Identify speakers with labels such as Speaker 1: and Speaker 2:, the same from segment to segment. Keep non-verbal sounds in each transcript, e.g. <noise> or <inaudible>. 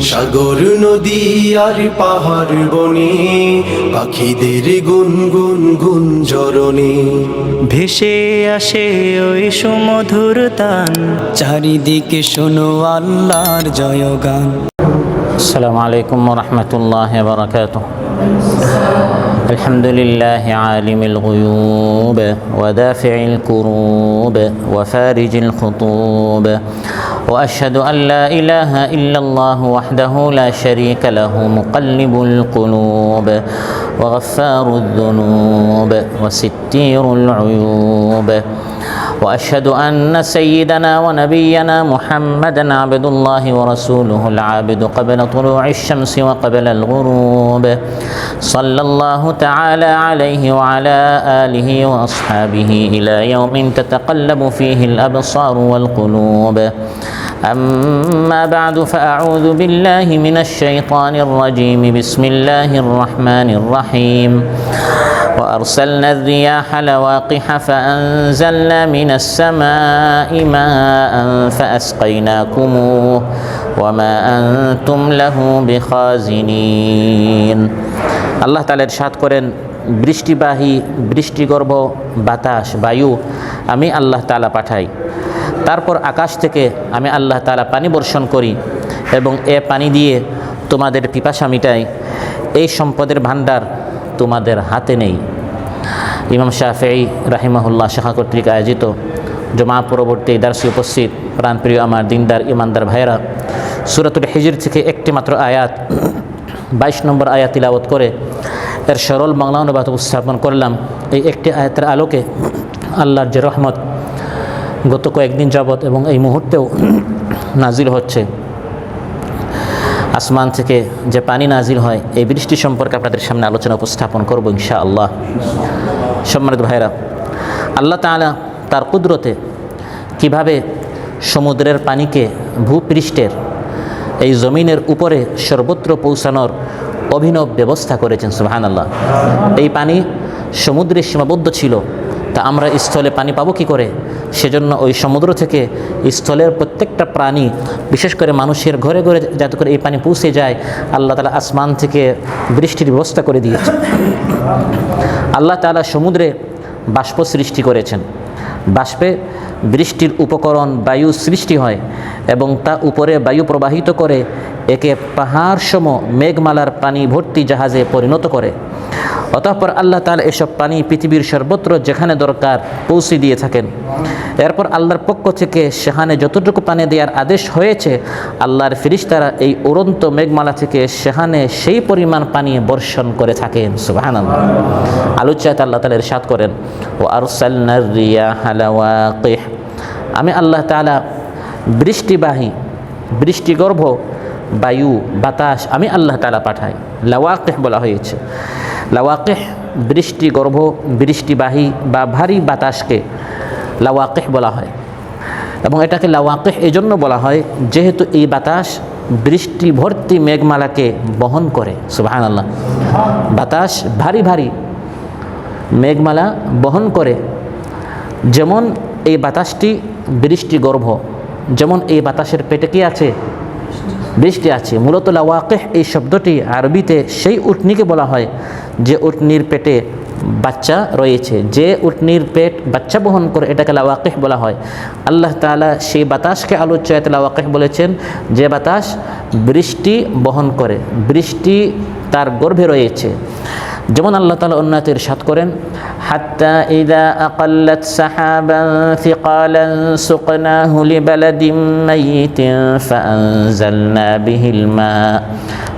Speaker 1: সাগর নদী আর পাহাড় বনে পাখিদের গুনগুন গুঞ্জরণে
Speaker 2: ভেসে আসে ওই সুমধুর তান চারিদিকে শোনো আল্লাহর জয়গান
Speaker 3: السلام عليكم ورحمة الله وبركاته الحمد لله عالم الغيوب ودافع الكروب وفارج الخطوب وأشهد أن لا إله إلا الله وحده لا شريك له مقلب القلوب وغفار الذنوب وستير العيوب. وأشهد أن سيدنا ونبينا محمدا عبد الله ورسوله العابد قبل طلوع الشمس وقبل الغروب. صلى الله تعالى عليه وعلى آله وأصحابه إلى يوم تتقلب فيه الأبصار والقلوب. اما بعد فاعوذ بالله من الشيطان الرجيم بسم الله الرحمن الرحيم وأرسلنا الرياح لواقح فأنزلنا من السماء ماء فأسقيناكموه وما أنتم له بخازنين আল্লাহ তালা ইরশাদ করেন বৃষ্টিবাহী বৃষ্টিগর্ভ বাতাস বায়ু আমি আল্লাহ তালা পাঠাই তারপর আকাশ থেকে আমি আল্লাহ তালা পানি বর্ষণ করি এবং এ পানি দিয়ে তোমাদের পিপাসা মিটাই। এই সম্পদের ভাণ্ডার তোমাদের হাতে নেই। ইমাম শাফেই রাহিমাহুল্লাহ শাখা কর্তৃক আয়োজিত জমা পরবর্তী দার্সি উপস্থিত প্রাণপ্রিয় আমার দিনদার ইমানদার ভাইরা সুরাতুল হিজির থেকে একটি মাত্র আয়াত বাইশ নম্বর আয়াত তিলাবত করে এর সরল বাংলা অনুবাদ উপস্থাপন করলাম। এই একটি আয়াতের আলোকে আল্লাহর যে রহমত গত কয়েকদিন যাবৎ এবং এই মুহূর্তেও <clears throat> নাজিল হচ্ছে। আসমান থেকে যে পানি নাজিল হয়, এই বৃষ্টি সম্পর্কে আপনাদের সামনে আলোচনা উপস্থাপন করব ইনশা আল্লাহ সম্মানিত ভাইরা আল্লাহ তাআলা তার কুদরতে কীভাবে সমুদ্রের পানিকে ভূপৃষ্ঠের এই জমিনের উপরে সর্বত্র পৌঁছানোর অভিনব ব্যবস্থা করেছেন সুহান আল্লাহ এই পানি সমুদ্রে সীমাবদ্ধ ছিল, তা আমরা স্থলে পানি পাবো কি করে? সেজন্য ওই সমুদ্র থেকে স্থলের প্রত্যেকটা প্রাণী, বিশেষ করে মানুষের ঘরে ঘরে যাতে করে এই পানি পৌঁছে যায়, আল্লাহ তালা আসমান থেকে বৃষ্টির ব্যবস্থা করে দিয়েছে আল্লাহ তালা সমুদ্রে বাষ্প সৃষ্টি করেছেন। বাষ্পে বৃষ্টির উপকরণ, বায়ু সৃষ্টি হয় এবং তা উপরে বায়ু প্রবাহিত করে একে পাহাড় সম মেঘমালার পানি ভর্তি জাহাজে পরিণত করে। অতঃপর আল্লাহ তালা এসব পানি পৃথিবীর সর্বত্র যেখানে দরকার পৌঁছে দিয়ে থাকেন। এরপর আল্লাহর পক্ষ থেকে সেখানে যতটুকু পানি দেওয়ার আদেশ হয়েছে, আল্লাহর ফিরিস্তারা এই উড়ন্ত মেঘমালা থেকে সেখানে সেই পরিমাণ পানি বর্ষণ করে থাকেন। সুবাহান আলোচায়ত আল্লাহ তালা ইরশাদ করেন ও হালাওয়াকিহ আমি আল্লাহ তালা বৃষ্টিবাহী, বৃষ্টিগর্ভ, বায়ু, বাতাস আমি আল্লাহ তালা পাঠাই। লাওয়াকিহ বলা হয়েছে। লাওয়াকিহ, বৃষ্টি গর্ভ বৃষ্টিবাহী বা ভারী বাতাসকে লাওয়াকিহ বলা হয়। এবং এটাকে লাওয়াকিহ এই জন্য বলা হয়, যেহেতু এই বাতাস বৃষ্টি ভর্তি মেঘমালাকে বহন করে সুবাহান আল্লাহ বাতাস ভারী ভারী মেঘমালা বহন করে, যেমন এই বাতাসটি বৃষ্টি গর্ভ, যেমন এই বাতাসের পেটে কি আছে? বৃষ্টি আছে। মূলত লাওয়াকেহ এই শব্দটি আরবিতে সেই উটনিকে বলা হয়, যে উটনির পেটে বাচ্চা রয়েছে। যে উটনির পেট বাচ্চা বহন করে এটাকে লাওয়াকেহ বলা হয়। আল্লাহ তালা সেই বাতাসকে আলোচ্যায়তে লাওয়াকেহ বলেছেন, যে বাতাস বৃষ্টি বহন করে, বৃষ্টি তার গর্ভে রয়েছে। যেমন আল্লাহ তালা অন্যাতের সাত করেন হাত্তা ইদা আকাল্লাত সাহাবান থিকালান সুকনাহু লিবালাদিম মাইতিন ফাআনজালনা বিহিল মা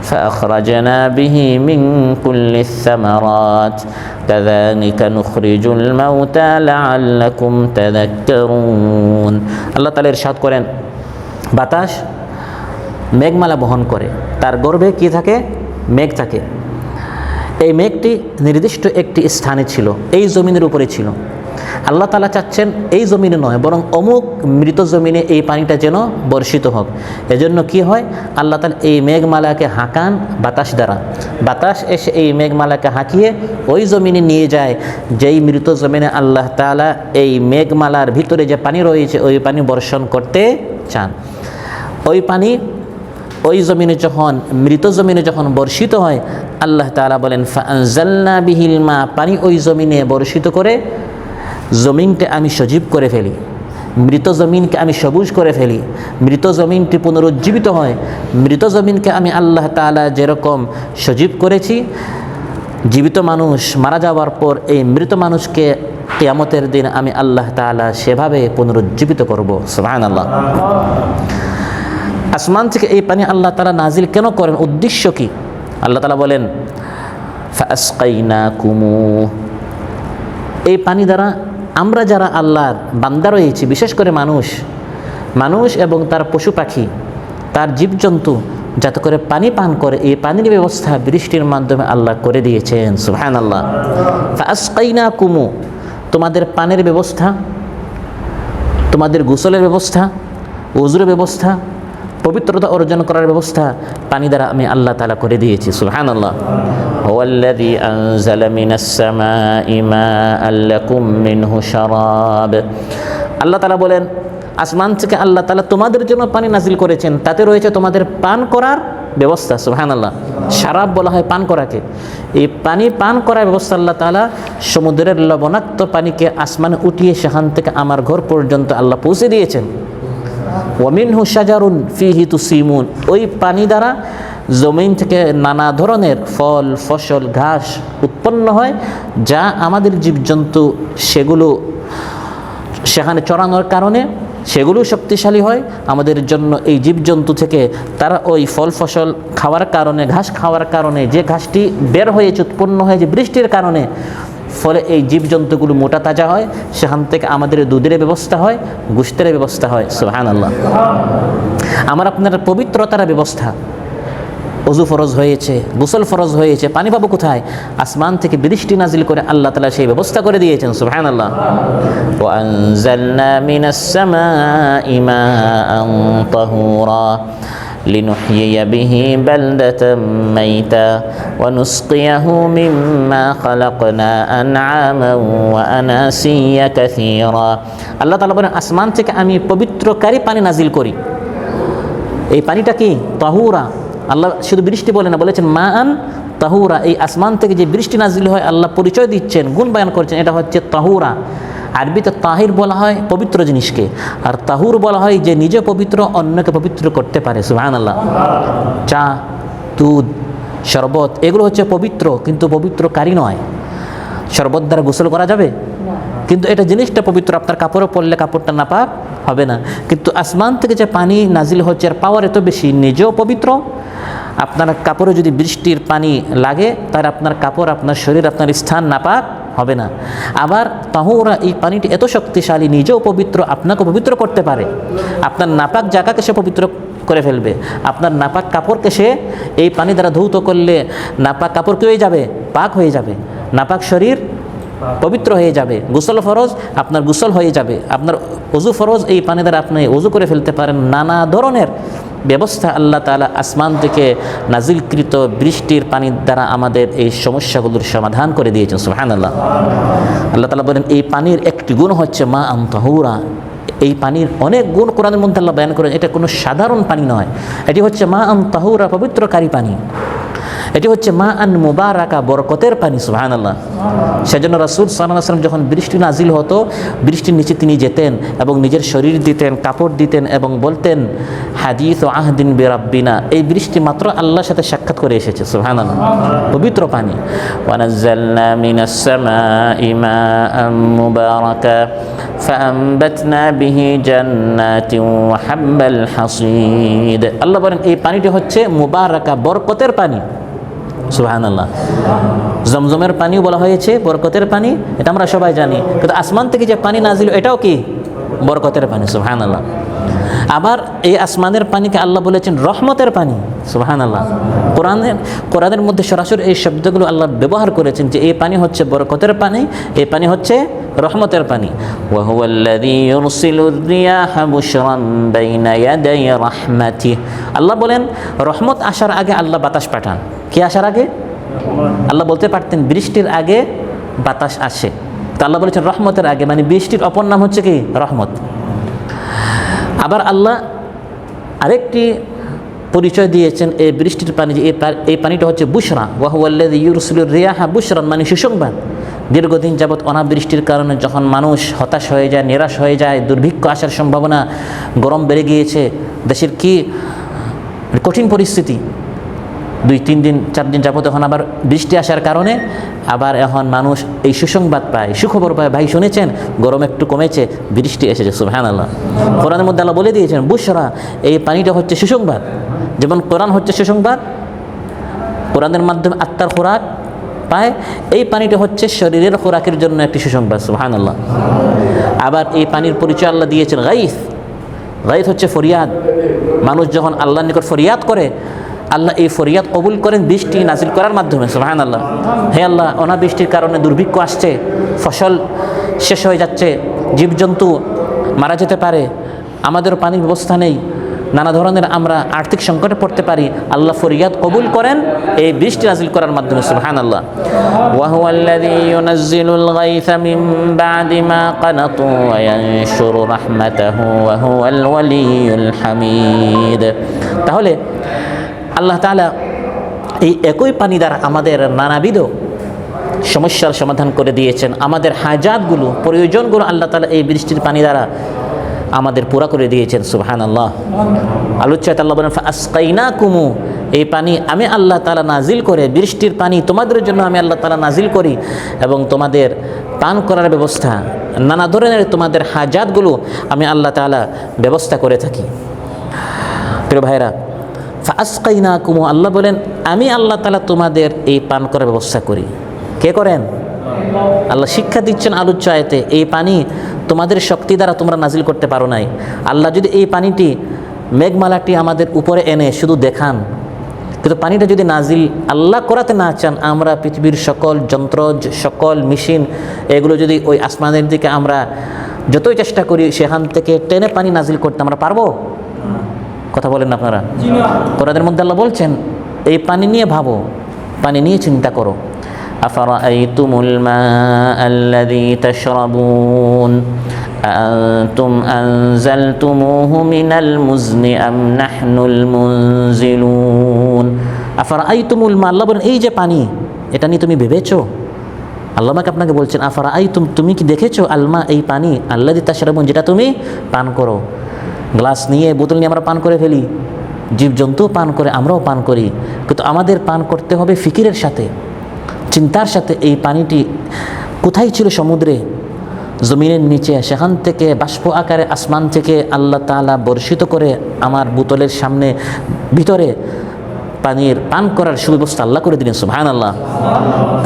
Speaker 3: فأخرجنا به من كل الثمرات كذلك نخرج الموتى لعلكم تذكرون الله تعالى ইরশাদ করেন বাতাস মেঘমালা বহন করে তার গর্ভে কি থাকে মেঘ থাকে এই মেঘটি নির্দিষ্ট একটি স্থানে ছিল, এই জমিনের উপরে ছিল। আল্লাহ তালা চাচ্ছেন এই জমিনে নয়, বরং অমুক মৃত জমিনে এই পানিটা যেন বর্ষিত হোক। এজন্য কি হয়? আল্লাহ তালা এই মেঘমালাকে হাঁকান বাতাস দ্বারা। বাতাস এসে এই মেঘমালাকে হাঁকিয়ে ওই জমিনে নিয়ে যায়, যেই মৃত জমিনে আল্লাহ তালা এই মেঘমালার ভিতরে যে পানি রয়েছে, ওই পানি বর্ষণ করতে চান। ওই পানি ওই জমিনে যখন, মৃত জমিনে যখন বর্ষিত হয় আল্লাহ তালা বলেন ফাজাল্লা বিহিল মা পানি ওই জমিনে বর্ষিত করে জমিনকে আমি সজীব করে ফেলি। মৃত জমিনকে আমি সবুজ করে ফেলি। মৃত জমিনটি পুনরুজ্জীবিত হয়। মৃত জমিনকে আমি আল্লাহ তাআলা যেরকম সজীব করেছি, জীবিত মানুষ মারা যাওয়ার পর এই মৃত মানুষকে কেয়ামতের দিন আমি আল্লাহ তাআলা সেভাবে পুনরুজ্জীবিত করব। সুবহান আল্লাহ আসমান থেকে এই পানি আল্লাহ তালা নাজিল কেন করেন? উদ্দেশ্য কি? আল্লাহ তালা বলেন কুমু এই পানি দ্বারা আমরা যারা আল্লাহর বান্দা রয়েছি, বিশেষ করে মানুষ মানুষ এবং তার পশু পাখি, তার জীবজন্তু, যাতে করে পানি পান করে, এই পানির ব্যবস্থা বৃষ্টির মাধ্যমে আল্লাহ করে দিয়েছেন সুহান আল্লাহ ফাসকাইনা কুমু তোমাদের পানের ব্যবস্থা, তোমাদের গোসলের ব্যবস্থা উজুর ব্যবস্থা পবিত্রতা অর্জন করার ব্যবস্থা পানি দ্বারা আমি আল্লাহ তালা করে দিয়েছি সুহান আল্লাহ ওয়াল্লাযী আনজালা মিনাস সামাই মাআন লাকুম মিনহু শারাব। আল্লাহ তালা বলেন, আসমান থেকে আল্লাহ তালা তোমাদের জন্য পানি নাজিল করেছেন, তাতে রয়েছে তোমাদের পান করার ব্যবস্থা সুহান আল্লাহ শারাব বলা হয় পান করাকে। এই পানি পান করার ব্যবস্থা আল্লাহ তালা সমুদ্রের লবণাক্ত পানিকে আসমানে উঠিয়ে সেখান থেকে আমার ঘর পর্যন্ত আল্লাহ পৌঁছে দিয়েছেন। ওয়ামিন হুসাজারুন ফিহি তুসিমুন। ওই পানি দ্বারা জমিন থেকে নানা ধরনের ফল, ফসল, ঘাস উৎপন্ন হয়, যা আমাদের জীবজন্তু সেগুলো সেখানে চড়ানোর কারণে সেগুলো শক্তিশালী হয়। আমাদের জন্য এই জীবজন্তু থেকে তারা ওই ফল, ফসল খাওয়ার কারণে, ঘাস খাওয়ার কারণে, যে ঘাসটি বের হয়েছে উৎপন্ন হয়েছে বৃষ্টির কারণে ফলে এই জীবজন্তুগুলো মোটা তাজা হয় সেখান থেকে আমাদের দুধের ব্যবস্থা হয় গুস্তের ব্যবস্থা হয় সুহান আল্লাহ আমার আপনার পবিত্রতার ব্যবস্থা অজু ফরজ হয়েছে গোসল ফরজ হয়েছে পানি পাবো কোথায় আসমান থেকে বৃষ্টি নাজিল করে আল্লাহ তালা সেই ব্যবস্থা করে দিয়েছেন সুবহান আল্লাহ وأنزلنا من السماء ماء طهورا لنحيي به بلدة ميتا ونسقيه مما خلقنا أنعاما وأناسيا كثيرا আল্লাহ তালা বলেন আসমান থেকে আমি পবিত্রকারী পানি নাজিল করি এই পানিটা কি তাহুরা আল্লাহ শুধু বৃষ্টি বলে না বলেছেন মা আন তাহুরা এই আসমান থেকে যে বৃষ্টি নাজিল হয় আল্লাহ পরিচয় দিচ্ছেন গুণ বয়ান করছেন এটা হচ্ছে তাহুরা আরবিতে তাহির বলা হয় পবিত্র জিনিসকে। আর তাহুর বলা হয় যে নিজে পবিত্র, অন্যকে পবিত্র করতে পারে সুহান আল্লাহ চা, দুধ, শরবত, এগুলো হচ্ছে পবিত্র, কিন্তু পবিত্রকারী নয়। শরবত দ্বারা গোসল করা যাবে? কিন্তু এটা জিনিসটা পবিত্র, আপনার কাপড়ে পরলে কাপড়টা না পাক হবে না। কিন্তু আসমান থেকে যে পানি নাজিল হচ্ছে আর পাওয়ার এত বেশি, নিজেও পবিত্র, আপনার কাপড়ে যদি বৃষ্টির পানি লাগে তার আপনার কাপড়, আপনার শরীর, আপনার স্থান নাপাক। হবে না। আবার তাহুরা এই পানিটি এত শক্তিশালী, নিজেও পবিত্র আপনাকে পবিত্র করতে পারে। আপনার নাপাক জাগাকে সে পবিত্র করে ফেলবে। আপনার নাপাক কাপড়কে সে এই পানি দ্বারা ধৌত করলে নাপাক কাপড় হয়ে যাবে? পাক হয়ে যাবে। নাপাক শরীর পবিত্র হয়ে যাবে। গোসল ফরজ, আপনার গোসল হয়ে যাবে। আপনার অজু ফরজ, এই পানি দ্বারা আপনি অজু করে ফেলতে পারেন। নানা ধরনের ব্যবস্থা আল্লাহ তালা আসমান থেকে নাজিলকৃত বৃষ্টির পানির দ্বারা আমাদের এই সমস্যাগুলোর সমাধান করে দিয়েছেন। সুহান আল্লাহ আল্লাহ তালা বলেন, এই পানির একটি গুণ হচ্ছে মা আমতাহুরা এই পানির অনেক গুণ কোরআনের মধ্যে আল্লাহ বয়ান করেন, এটা কোনো সাধারণ পানি নয়। এটি হচ্ছে মা আম তাহুরা পবিত্রকারী পানি। এটি হচ্ছে মা আন মুবারাকা বরকতের পানি সুহান আল্লাহ সেজন্য রাসুল সাল্লাম যখন বৃষ্টি নাজিল হতো বৃষ্টির নিচে তিনি যেতেন এবং নিজের শরীর দিতেন কাপড় দিতেন এবং বলতেন হাদিস ও আহদিন বেরাব্বিনা এই বৃষ্টি মাত্র আল্লাহর সাথে সাক্ষাৎ করে এসেছে সুহান আল্লাহ পবিত্র পানি ওয়ানাজ্জালনা মিনাস সামাই মাআম মুবারাকা فأنبتنا به جنات وحب الحصيد আল্লাহ বলেন এই পানিটি হচ্ছে মুবারাকা বরকতের পানি সুহান আল্লাহ জমজমের পানিও বলা হয়েছে, বরকতের পানি, এটা আমরা সবাই জানি। কিন্তু আসমান থেকে যে পানি নাজিল, এটাও কি? বরকতের পানি সুহান আবার এই আসমানের পানিকে আল্লাহ বলেছেন রহমতের পানি সুহান আল্লাহ কোরআনের কোরআনের মধ্যে সরাসরি এই শব্দগুলো আল্লাহ ব্যবহার করেছেন যে এই পানি হচ্ছে বরকতের পানি, এই পানি হচ্ছে রহমতের পানি। আল্লাহ বলেন, রহমত আসার আগে আল্লাহ বাতাস পাঠান। কি আসার আগে? আল্লাহ বলতে পারতেন, বৃষ্টির আগে বাতাস আসে। তো আল্লাহ বলেছেন, রহমতের আগে মানে বৃষ্টির অপর নাম হচ্ছে কি? রহমত। আবার আল্লাহ আরেকটি পরিচয় দিয়েছেন, এই বৃষ্টির পানি যে, এই পানিটা হচ্ছে বুসরা ওয়াহুয়াল্লাদি ইউরসুলুর রিয়াহা বুসরান মানে সুসংবাদ। দীর্ঘদিন যাবৎ অনাবৃষ্টির কারণে যখন মানুষ হতাশ হয়ে যায়, নিরাশ হয়ে যায়, দুর্ভিক্ষ আসার সম্ভাবনা গরম বেড়ে গিয়েছে, দেশের কি কঠিন পরিস্থিতি দুই, তিন দিন, চার দিন যাবত এখন আবার বৃষ্টি আসার কারণে আবার এখন মানুষ এই সুসংবাদ পায়, সুখবর পায়। ভাই শুনেছেন? গরম একটু কমেছে, বৃষ্টি এসেছে সুবহান আল্লাহ কোরআনের মধ্যে আল্লাহ বলে দিয়েছেন, বুসরা, এই পানিটা হচ্ছে সুসংবাদ। যেমন কোরআন হচ্ছে সুসংবাদ, কোরআনের মাধ্যমে আত্মার খোরাক পায়, এই পানিটা হচ্ছে শরীরের খোরাকের জন্য একটি সুসংবাদ সুবহান আল্লাহ আবার এই পানির পরিচয় আল্লাহ দিয়েছেন গাইফ গাইফ হচ্ছে ফরিয়াদ। মানুষ যখন আল্লাহর নিকট ফরিয়াদ করে আল্লাহ এই ফরিয়াদ কবুল করেন বৃষ্টি নাজিল করার মাধ্যমে সুবহান আল্লাহ হে আল্লাহ অনাবৃষ্টির কারণে দুর্ভিক্ষ আসছে ফসল শেষ হয়ে যাচ্ছে জীবজন্তু মারা যেতে পারে আমাদেরও পানির ব্যবস্থা নেই নানা ধরনের আমরা আর্থিক সংকটে পড়তে পারি আল্লাহ ফরিয়াদ কবুল করেন এই বৃষ্টি নাজিল করার মাধ্যমে সুবহান আল্লাহ وهو الذي ينزل الغيث من بعد ما قنطوا وينشر رحمته وهو الولي الحميد তাহলে আল্লাহ তাআলা এই একই পানি দ্বারা আমাদের নানাবিধ সমস্যার সমাধান করে দিয়েছেন। আমাদের হাজাতগুলো প্রয়োজনগুলো আল্লাহ তালা এই বৃষ্টির পানি দ্বারা আমাদের পুরা করে দিয়েছেন সুবহান আল্লাহ আলোচ্যাত আল্লাহ বলেন আসকাইনা কুমু এই পানি আমি আল্লাহ তালা নাজিল করে, বৃষ্টির পানি তোমাদের জন্য আমি আল্লাহ তালা নাজিল করি এবং তোমাদের পান করার ব্যবস্থা, নানা ধরনের তোমাদের হাজাতগুলো আমি আল্লাহ তালা ব্যবস্থা করে থাকি। প্রিয় ভাইরা ফাসকাইনা কুমু আল্লাহ বলেন, আমি আল্লাহ তালা তোমাদের এই পান করার ব্যবস্থা করি। কে করেন? আল্লাহ শিক্ষা দিচ্ছেন আলোচ্য আয়তে, এই পানি তোমাদের শক্তি দ্বারা তোমরা নাজিল করতে পারো নাই। আল্লাহ যদি এই পানিটি, মেঘমালাটি আমাদের উপরে এনে শুধু দেখান, কিন্তু পানিটা যদি নাজিল আল্লাহ করাতে না চান, আমরা পৃথিবীর সকল যন্ত্র, সকল মেশিন, এগুলো যদি ওই আসমানের দিকে আমরা যতই চেষ্টা করি, সেখান থেকে টেনে পানি নাজিল করতে আমরা পারব? কথা বলেন না আপনারা কোরআনের মধ্যে আল্লাহ বলছেন এই পানি নিয়ে ভাবো পানি নিয়ে চিন্তা করো أفرأيتم الماء الذي تشربون أأنتم أنزلتموه من المزن أم نحن المنزلون أفرأيتم الماء আল্লাহ বলেন এই যে পানি এটা নিয়ে তুমি ভেবেছো আল্লাহ আমাকে আপনাকে বলছেন আফারা আই তুম তুমি কি দেখেছো আলমা এই পানি আল্লাহ দিতা সেরকম যেটা তুমি পান করো গ্লাস নিয়ে, বোতল নিয়ে আমরা পান করে ফেলি। জীবজন্তুও পান করে, আমরাও পান করি। কিন্তু আমাদের পান করতে হবে ফিকিরের সাথে, চিন্তার সাথে। এই পানিটি কোথায় ছিল সমুদ্রে? জমিনের নিচে, সেখান থেকে বাষ্প আকারে, আসমান থেকে আল্লাহ তাআলা বর্ষিত করে আমার বোতলের সামনে, ভিতরে পানির পান করার সুব্যবস্থা আল্লাহ করে দিলেন সুবহান আল্লাহ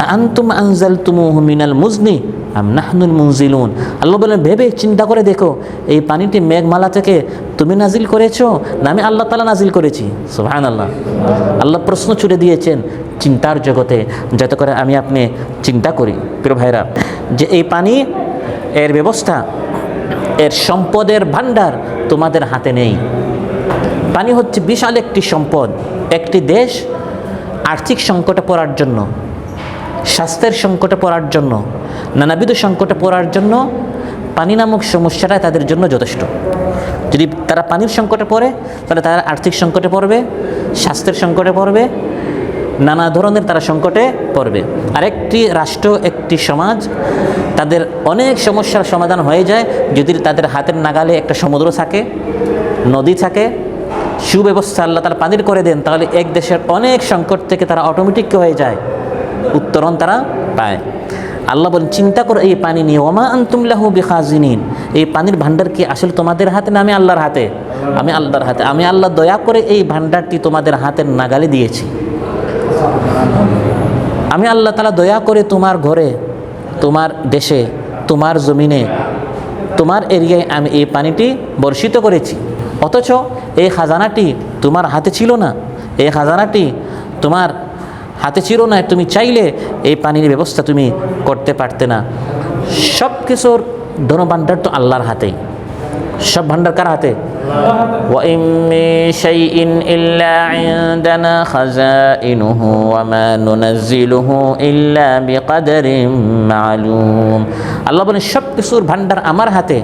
Speaker 3: আন্তুম আনজাল তুমুহু মিনাল মুজনি আম নাহনুল মুনজিলুন। আল্লাহ বলেন, ভেবে চিন্তা করে দেখো, এই পানিটি মেঘমালা থেকে তুমি নাজিল করেছ না আমি আল্লাহ তালা নাজিল করেছি? সুবহান আল্লাহ আল্লাহ প্রশ্ন ছুড়ে দিয়েছেন চিন্তার জগতে, যাতে করে আমি আপনি চিন্তা করি। প্রিয় ভাইরা যে এই পানি এর ব্যবস্থা, এর সম্পদের ভাণ্ডার তোমাদের হাতে নেই। পানি হচ্ছে বিশাল একটি সম্পদ, একটি দেশ আর্থিক সংকটে পড়ার জন্য। স্বাস্থ্যের সংকটে পড়ার জন্য, নানাবিধ সংকটে পড়ার জন্য পানি নামক সমস্যাটাই তাদের জন্য যথেষ্ট। যদি তারা পানির সংকটে পড়ে, তাহলে তারা আর্থিক সংকটে পড়বে, স্বাস্থ্যের সংকটে পড়বে, নানা ধরনের তারা সংকটে পড়বে। আরেকটি রাষ্ট্র, একটি সমাজ, তাদের অনেক সমস্যার সমাধান হয়ে যায় যদি তাদের হাতের নাগালে একটা সমুদ্র থাকে, নদী থাকে, সুব্যবস্থা আল্লাহ তারা পানির করে দেন, তাহলে এক দেশের অনেক সংকট থেকে তারা অটোমেটিক হয়ে যায়। উত্তরণ তারা পায়। আল্লাহ বলেন, চিন্তা করো, এই পানি নিয়ে, ওমা আন্তুমলাহু বিখাজিনিন এই পানির ভান্ডার কি আসলে তোমাদের হাতে না আমি আল্লাহর হাতে? আমি আল্লাহর হাতে। আমি আল্লাহ দয়া করে এই ভান্ডারটি তোমাদের হাতের নাগালে দিয়েছি। আমি আল্লাহ তালা দয়া করে তোমার ঘরে, তোমার দেশে, তোমার জমিনে, তোমার এরিয়ায় আমি এই পানিটি বর্ষিত করেছি। অথচ এই খাজানাটি তোমার হাতে ছিল না। এই খাজানাটি তোমার হাতে ছিল না তুমি চাইলে এই পানির ব্যবস্থা তুমি করতে পারতে না সব কিছুর ধনভাণ্ডার তো আল্লাহর হাতেই সব ভাণ্ডার কার হাতে وإن من شيء إلا عندنا خزائنه وما ننزله إلا بقدر معلوم আল্লাহ বলেন সব কিছুর ভাণ্ডার আমার হাতে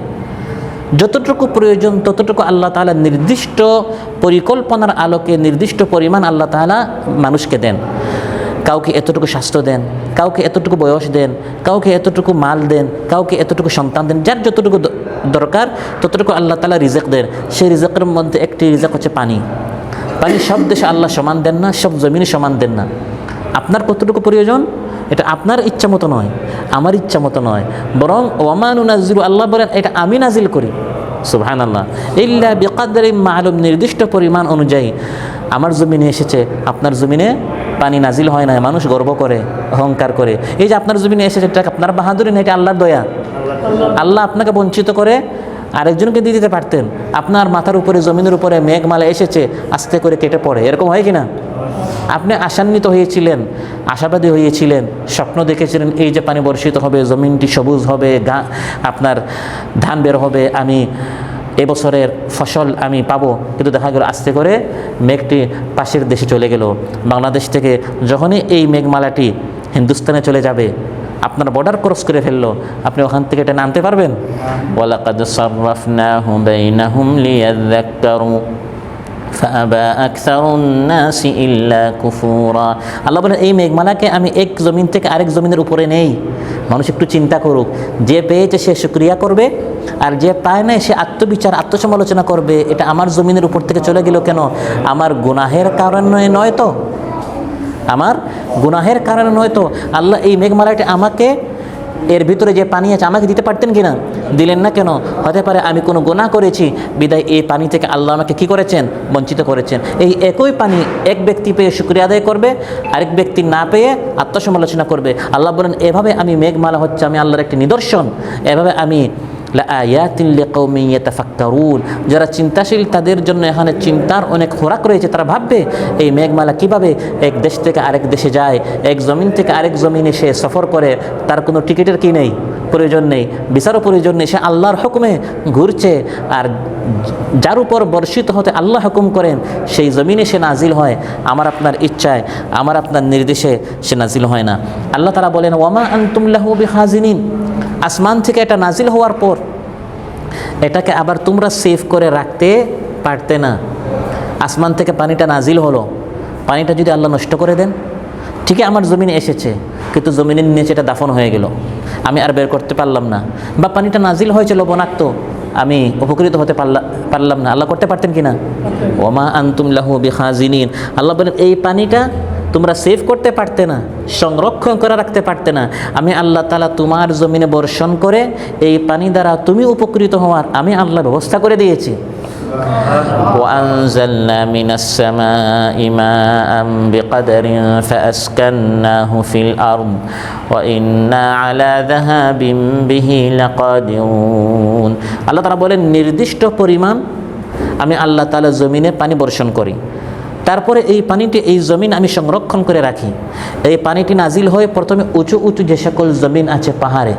Speaker 3: যতটুকু প্রয়োজন, ততটুকু আল্লাহ তাআলা নির্দিষ্ট পরিকল্পনার আলোকে নির্দিষ্ট পরিমাণ আল্লাহ তাআলা মানুষকে দেন। কাউকে এতটুকু স্বাস্থ্য দেন, কাউকে এতটুকু বয়স দেন, কাউকে এতটুকু মাল দেন, কাউকে এতটুকু সন্তান দেন, যার যতটুকু দরকার, ততটুকু আল্লাহ তালা রিজেক দেন। সেই রিজেকের মধ্যে একটি রিজেক হচ্ছে পানি। পানি সব দেশে আল্লাহ সমান দেন না, সব জমিনে সমান দেন না। আপনার কতটুকু প্রয়োজন? এটা আপনার ইচ্ছা মতো নয়, আমার ইচ্ছা মতো নয়। বরং ওয়ামানু নাজিরু আল্লাহ বলেন, এটা আমি নাজিল করি। সুবহান আল্লাহ ইল্লা বেকাদারি মালুম, নির্দিষ্ট পরিমাণ অনুযায়ী। আমার জমিনে এসেছে, আপনার জমিনে পানি নাজিল হয় না মানুষ গর্ব করে, অহংকার করে। এই যে আপনার জমিনে এসেছে, এটা আপনার বাহাদুরি না, এটা আল্লাহর দয়া? আল্লাহ আপনাকে বঞ্চিত করে আরেকজনকে দিয়ে দিতে পারতেন। আপনার মাথার উপরে, জমিনের উপরে মেঘমালা এসেছে, আস্তে করে কেটে পড়ে। এরকম হয় কি না? আপনি আশান্বিত হয়েছিলেন আশাবাদী হয়েছিলেন স্বপ্ন দেখেছিলেন এই যে পানি বর্ষিত হবে জমিনটি সবুজ হবে গা আপনার ধান বের হবে আমি এবছরের ফসল আমি পাবো। কিন্তু দেখা গেল আস্তে করে মেঘটি পাশের দেশে চলে গেল। বাংলাদেশ থেকে যখনই এই মেঘমালাটি হিন্দুস্তানে চলে যাবে আপনার বর্ডার ক্রস করে ফেলল। আপনি ওখান থেকে এটা নামতে পারবেন? আল্লাহ বলেন, এই মেঘমালাকে আমি এক জমিন থেকে আরেক জমিনের উপরে নেই। মানুষ একটু চিন্তা করুক। যে পেয়েছে সে সুক্রিয়া করবে, আর যে পায় না সে আত্মবিচার, আত্মসমালোচনা করবে। এটা আমার জমিনের উপর থেকে চলে গেল কেন? আমার গুনাহের কারণে নয় তো? আমার গুনাহের কারণে নয় তো? আল্লাহ এই মেঘমালাটি আমাকে এর ভিতরে যে পানি আছে, আমাকে দিতে পারতেন কি না দিলেন না কেন? হতে পারে আমি কোনো গোনা করেছি, বিদায় এই পানি থেকে আল্লাহ আমাকে কি করেছেন? বঞ্চিত করেছেন। এই একই পানি এক ব্যক্তি পেয়ে শুক্রিয়া আদায় করবে, আরেক ব্যক্তি না পেয়ে আত্মসমালোচনা করবে। আল্লাহ বলেন, এভাবে আমি মেঘমালা হচ্ছে, আমি আল্লাহর একটি নিদর্শন। এভাবে আমি ইয়াতাফাক্কারুন। যারা চিন্তাশীল, তাদের জন্য এখানে চিন্তার অনেক খোরাক রয়েছে। তারা ভাববে, এই মেঘমালা কীভাবে এক দেশ থেকে আরেক দেশে যায়? এক জমিন থেকে আরেক জমিনে সে সফর করে, তার কোনো টিকিটের কি নেই? প্রয়োজন নেই। বিচারও প্রয়োজন নেই। সে আল্লাহর হুকুমে ঘুরছে আর যার উপর বর্ষিত হতে আল্লাহ হুকুম করেন, সেই জমিনে সে নাজিল হয়। আমার আপনার ইচ্ছায়, আমার আপনার নির্দেশে সে নাজিল হয় না। আল্লাহ তারা বলেন ওয়ামা আনতুমলাহু বিহাজিনিন। আসমান থেকে এটা নাজিল হওয়ার পর এটাকে আবার তোমরা সেভ করে রাখতে পারতে না। আসমান থেকে পানিটা নাজিল হলো। পানিটা যদি আল্লাহ নষ্ট করে দেন ঠিকই আমার জমিনে এসেছে কিন্তু জমিনের নিচে এটা দাফন হয়ে গেল। আমি আর বের করতে পারলাম না। বা পানিটা নাজিল হয়েছে লবণাক্ত আমি উপকৃত হতে পারলাম পারলাম না। আল্লাহ করতে পারতেন কি না? ওমা আন্তুম লাহু বিখাজিনিন। আল্লাহ বলেন এই পানিটা তোমরা সেভ করতে পারতে না সংরক্ষণ করে রাখতে পারতে না আমি আল্লাহ তালা তোমার জমিনে বর্ষণ করে এই পানি দ্বারা তুমি উপকৃত হওয়ার আমি আল্লাহ ব্যবস্থা করে দিয়েছি وأنزلنا من السماء ماء بقدر فأسكناه في الأرض وإنا على ذهاب به لقادرون আল্লাহ তারা বলেন নির্দিষ্ট পরিমাণ আমি আল্লাহ তালা জমিনে পানি বর্ষণ করি তারপরে এই পানিটি এই জমিন আমি সংরক্ষণ করে রাখি। এই পানিটি নাজিল হয়ে প্রথমে উঁচু উঁচু যে সকল জমিন আছে পাহাড়ে,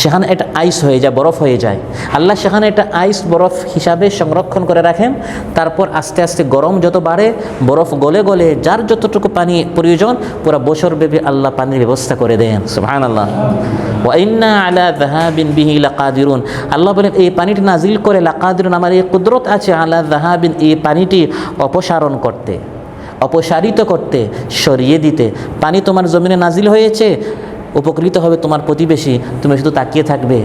Speaker 3: সেখানে এটা আইস হয়ে যায়, বরফ হয়ে যায়। আল্লাহ সেখানে এটা আইস বরফ হিসাবে সংরক্ষণ করে রাখেন। তারপর আস্তে আস্তে গরম যত বাড়ে, বরফ গলে গলে যার যতটুকু পানি প্রয়োজন, পুরো বছরব্যাপী আল্লাহ পানির ব্যবস্থা করে দেন। সুবহান আল্লাহ আল্লাহ বলেন, এই পানিটি নাজিল করে লাকাদিরুন আমার এই কুদরত আছে আলা জাহাবিন এই পানিটি অপসারণ করতে। অপসারিত করতে সরিয়ে দিতে। পানি তোমার জমিনে নাজিল হয়েছে উপকৃত হবে তোমার প্রতিবেশী তুমি শুধু তাকিয়ে থাকবে।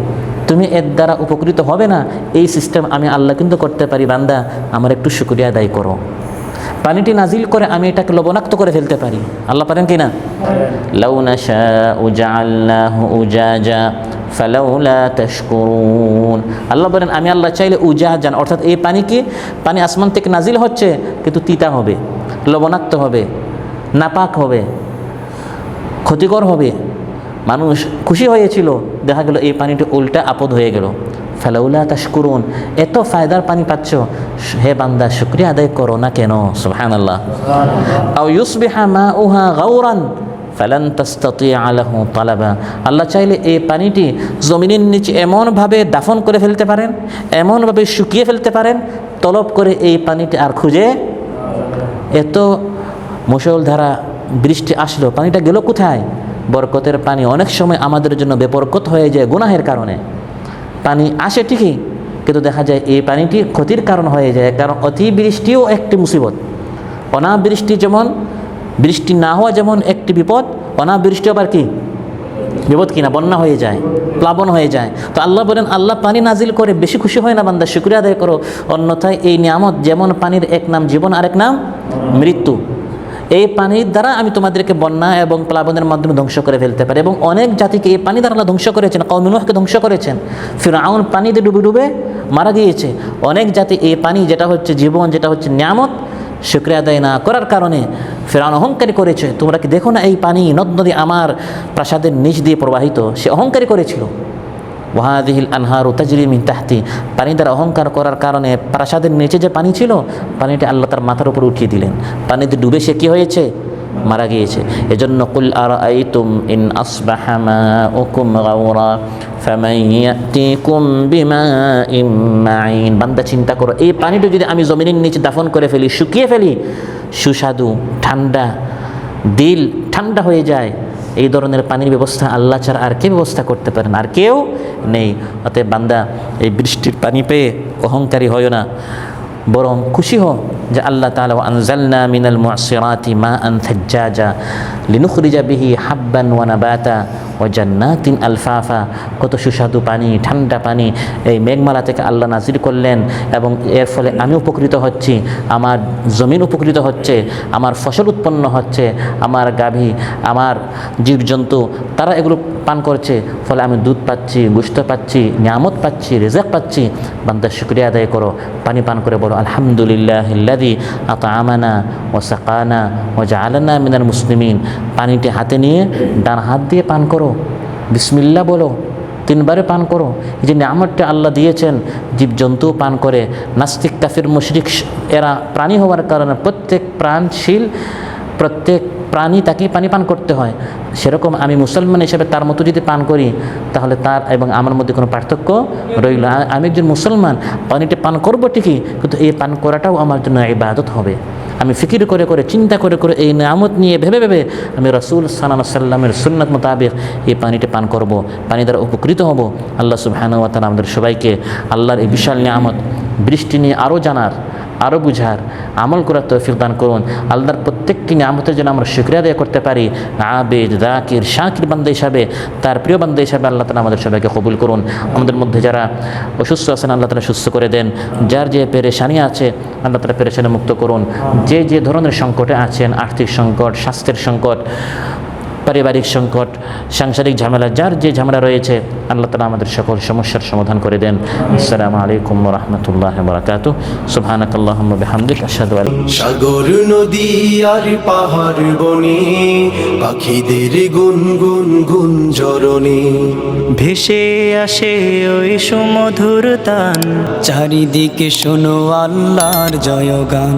Speaker 3: তুমি এর দ্বারা উপকৃত হবে না এই সিস্টেম আমি আল্লাহ কিন্তু করতে পারি বান্দা আমার একটু শুক্রিয়া আদায় করো। পানিটি নাজিল করে আমি এটাকে লবণাক্ত করে ফেলতে পারি। আল্লাহ পারেন কি না লাউ নাশাউ জাআলনাহু উজাজা। ফালাউলা তাশকুরুন। আল্লাহ বলেন আমি আল্লাহ চাইলে উজাজান অর্থাৎ এই পানি কি? পানি আসমান থেকে নাজিল হচ্ছে কিন্তু তিতা হবে লবণাক্ত হবে নাপাক হবে ক্ষতিকর হবে। মানুষ খুশি হয়েছিল দেখা গেল এই পানিটি উল্টা আপদ হয়ে গেল। ফেলাউলা তাশকুরুন এত ফায়দার পানি পাচ্ছ? হে বান্দা শুক্রিয়া আদায় করো না কেন? সুবহান আল্লাহ আও ইউসবিহা মা উহা গাউরান ফালান তাস্তাতি আলাহু তালাবা। আল্লাহ চাইলে এই পানিটি জমিনের নিচে এমনভাবে দাফন করে ফেলতে পারেন, এমনভাবে শুকিয়ে ফেলতে পারেন, তলব করে এই পানিটি আর খুঁজে এত মুসলধারা বৃষ্টি আসলো, পানিটা গেল কোথায়? বরকতের পানি অনেক সময় আমাদের জন্য বেপরকত হয়ে যায় গুনাহের কারণে। পানি আসে ঠিকই, কিন্তু দেখা যায় এই পানিটি ক্ষতির কারণ হয়ে যায়, কারণ অতিবৃষ্টিও একটি মুসিবত। অনাবৃষ্টি যেমন বৃষ্টি না হওয়া যেমন একটি বিপদ, অনাবৃষ্টি আবার কি? বিপদ কিনা? বন্যা হয়ে যায়, প্লাবন হয়ে যায়। তো আল্লাহ বলেন, আল্লাহ পানি নাজিল করে বেশি খুশি হয় না বান্দা, শুক্রিয়া আদায় করো। অন্যথায় এই নিয়ামত যেমন পানির এক নাম জীবন, আরেক নাম মৃত্যু। এই পানির দ্বারা আমি তোমাদেরকে বন্যা এবং প্লাবনের মাধ্যমে ধ্বংস করে ফেলতে পারি এবং অনেক জাতিকে এই পানি দ্বারা ধ্বংস করেছেন কৌমিনুহকে ধ্বংস করেছেন। ফির আউন পানিতে ডুবে ডুবে মারা গিয়েছে। অনেক জাতি এই পানি, যেটা হচ্ছে জীবন, যেটা হচ্ছে নিয়ামত শুক্রিয়া আদায় না করার কারণে ফেরাউন অহংকারী করেছে। তোমরা কি দেখো না এই পানি নদ নদী আমার প্রাসাদের নিচ দিয়ে প্রবাহিত? সে অহংকারী করেছিল। ওয়াহাদিহিল আনহার তাজরি মিন তাহতি। পানি দ্বারা অহংকার করার কারণে প্রাসাদের নিচে যে পানি ছিল, পানিটি আল্লাহ তার মাথার উপর উঠিয়ে দিলেন। পানিতে ডুবে সে কী হয়েছে? মারা গিয়েছে। এজন্য কুল আর আইতুম ইন আসবাহা মাউকুম গাওরা, ফামান ইয়াতিকুম বিমাইন মাইন বান্দা চিন্তা করো, এই পানিটা যদি আমি জমিনের নিচে দাফন করে ফেলি, শুকিয়ে ফেলি, সুস্বাদু, ঠান্ডা, দিল ঠান্ডা হয়ে যায়। এই ধরনের পানির ব্যবস্থা আল্লাহ ছাড়া আর কে ব্যবস্থা করতে পারেন আর কেউ নেই। অতএব বান্দা, এই বৃষ্টির পানি পেয়ে অহংকারী হয় না। বরং খুশি হো যে আল্লাহ তাআলা আনজালনা মিনাল মুআসিরাতি মা আন থাজ্জাজা লিনুখরিজা বিহি হাব্বান ওয়া নাবাতা ও জান্নাতিন আলফাফা। কত সুস্বাদু পানি, ঠান্ডা পানি। এই মেঘমালা থেকে আল্লাহ নাজির করলেন এবং এর ফলে আমি উপকৃত হচ্ছি, আমার জমিন উপকৃত হচ্ছে, আমার ফসল উৎপন্ন হচ্ছে, আমার গাভী, আমার জীবজন্তু, তারা এগুলো পান করছে, ফলে আমি দুধ পাচ্ছি গুস্ত পাচ্ছি, নিয়ামত পাচ্ছি, রেজাক পাচ্ছি। বান্দার শুক্রিয়া আদায় করো, পানি পান করে বলো আলহামদুলিল্লাহ ইল্লাদি আত আমানা ও সাকানা ও জালানা মিনার মুসলিমিন। পানিটি হাতে নিয়ে ডান হাত দিয়ে পান করো। বিসমিল্লা বলো, তিনবারে পান করো। এই যে নিয়ামতটা আল্লাহ দিয়েছেন, জীবজন্তু পান করে। নাস্তিক, কাফির, মুশরিক এরা প্রাণী হওয়ার কারণে প্রত্যেক প্রাণশীল, প্রত্যেক প্রাণী তাকেই পানি পান করতে হয়। সেরকম আমি মুসলমান হিসেবে তার মতো যদি পান করি, তাহলে তার এবং আমার মধ্যে কোনো পার্থক্য রইল। আমি একজন মুসলমান, পানিটা পান করব ঠিকই, কিন্তু এই পান করাটাও আমার জন্য ইবাদত হবে। আমি ফিকির করে করে, চিন্তা করে করে এই নামত নিয়ে ভেবে ভেবে আমি রসুল সাল্লাহ সাল্লামের সুন্নত মোতাবেক এই পানিটি পান করব। পানি দ্বারা উপকৃত হব। আল্লাহ সুবহানাহু ওয়া আমাদের সবাইকে আল্লাহর এই বিশাল নিয়ামত বৃষ্টি নিয়ে আরও জানার আরও বুঝার আমল করার তৌফিক দান করুন। আল্লাহর প্রত্যেকটি নিয়ামতের জন্য আমরা শুক্রিয়া আদায় করতে পারি। আবেদ দাকির শাকির বান্দা হিসাবে, তার প্রিয় বান্দা হিসাবে আল্লাহ তালা আমাদের সবাইকে কবুল করুন। আমাদের মধ্যে যারা অসুস্থ আছেন, আল্লাহ তালা সুস্থ করে দেন। যার যে পেরেশানি আছে, আল্লাহ তালা পেরেশানি মুক্ত করুন। যে যে ধরনের সংকটে আছেন, আর্থিক সংকট, স্বাস্থ্যের সংকট পারিবারিক সংকট সাংসারিক ঝামেলা যার যে ঝামেলা রয়েছে আল্লাহ তালা আমাদের সকল সমস্যার সমাধান করে দেন। আসসালামু আলাইকুম রহমতুল্লাহ বরাকাত সুবহানাক আল্লাহুম্মা বিহামদিক
Speaker 1: সাগর নদী আর পাহাড় বনে পাখিদের গুনগুন গুঞ্জরণে
Speaker 2: ভেসে আসে ওই সুমধুর তান চারিদিকে শোনো আল্লাহর জয়গান।